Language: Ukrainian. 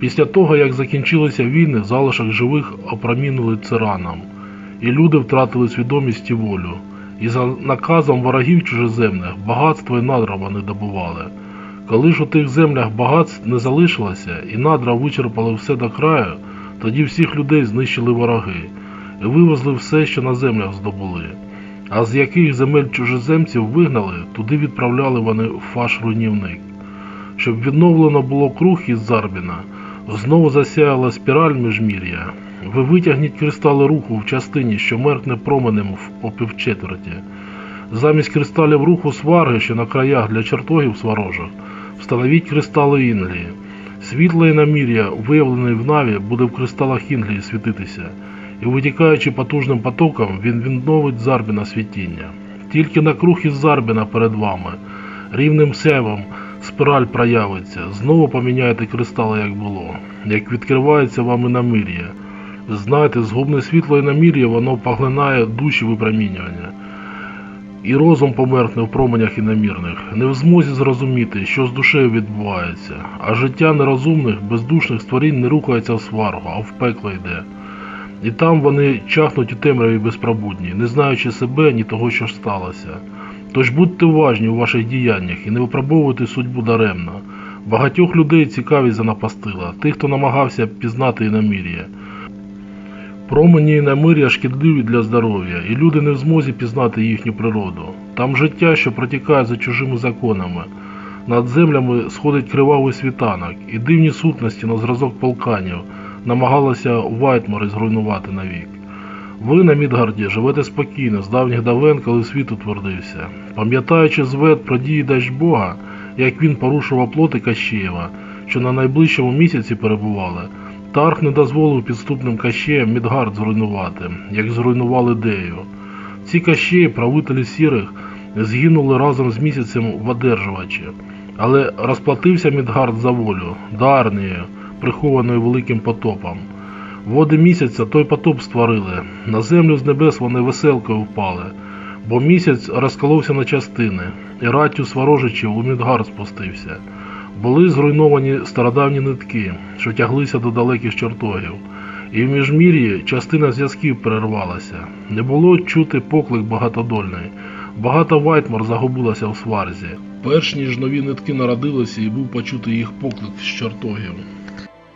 Після того, як закінчилися війни, залишок живих опромінили циранам, і люди втратили свідомість і волю. І за наказом ворогів чужеземних багатство і надра вони добували. Коли ж у тих землях багатств не залишилося, і надра вичерпали все до краю, тоді всіх людей знищили вороги, і вивезли все, що на землях здобули. А з яких земель чужеземців вигнали, туди відправляли вони фаш руйнівник. Щоб відновлено було круг із Зарбіна, знову засяяла спіраль міжмір'я. Ви витягніть кристали руху в частині, що меркне променем в опівчетверті. Замість кристалів руху сварги, що на краях для чертогів сварожих, встановіть кристали Інглії. Світле намір'я, виявлене в Наві, буде в кристалах Інглії світитися, і витікаючи потужним потоком, він відновить Зарбіна світіння. Тільки на круг із Зарбіна перед вами, рівним севом, спираль проявиться, знову поміняйте кристали, як було, як відкривається вам іномир'я. Знайте, згубне світло іномір'я, воно поглинає душі випромінювання. І розум померкне в променях іномірних, не в змозі зрозуміти, що з душею відбувається, а життя нерозумних, бездушних створінь не рухається в сваргу, а в пекло йде. І там вони чахнуть у темряві безпробудні, не знаючи себе, ні того, що ж сталося. Тож будьте уважні у ваших діяннях і не випробовуйте судьбу даремно. Багатьох людей цікавість занапастила, тих, хто намагався пізнати іномір'я. Промені іномир'я шкідливі для здоров'я, і люди не в змозі пізнати їхню природу. Там життя, що протікає за чужими законами. Над землями сходить кривавий світанок, і дивні сутності на зразок полканів намагалися Вайтмори зруйнувати навік. Ви на Мідгарді живете спокійно, з давніх давен, коли світ утвердився. Пам'ятаючи звет про дії Дажбога, як він порушував плоти Кащеєва, що на найближчому місяці перебували, Тарх не дозволив підступним Кащеям Мідгард зруйнувати, як зруйнували Дею. Ці Кащеї, правителі сірих, згинули разом з місяцем в одержувачі, але розплатився Мідгард за волю, Дарнією, прихованою великим потопом. Води місяця той потоп створили, на землю з небес вони веселкою впали, бо місяць розколовся на частини, і раттю сварожичів у Мідгард спустився. Були зруйновані стародавні нитки, що тяглися до далеких чортогів, і в міжмір'ї частина зв'язків перервалася. Не було чути поклик багатодольний. Багато Вайтмар загубилося в сварзі. Перш ніж нові нитки народилися і був почути їх поклик з чортогів.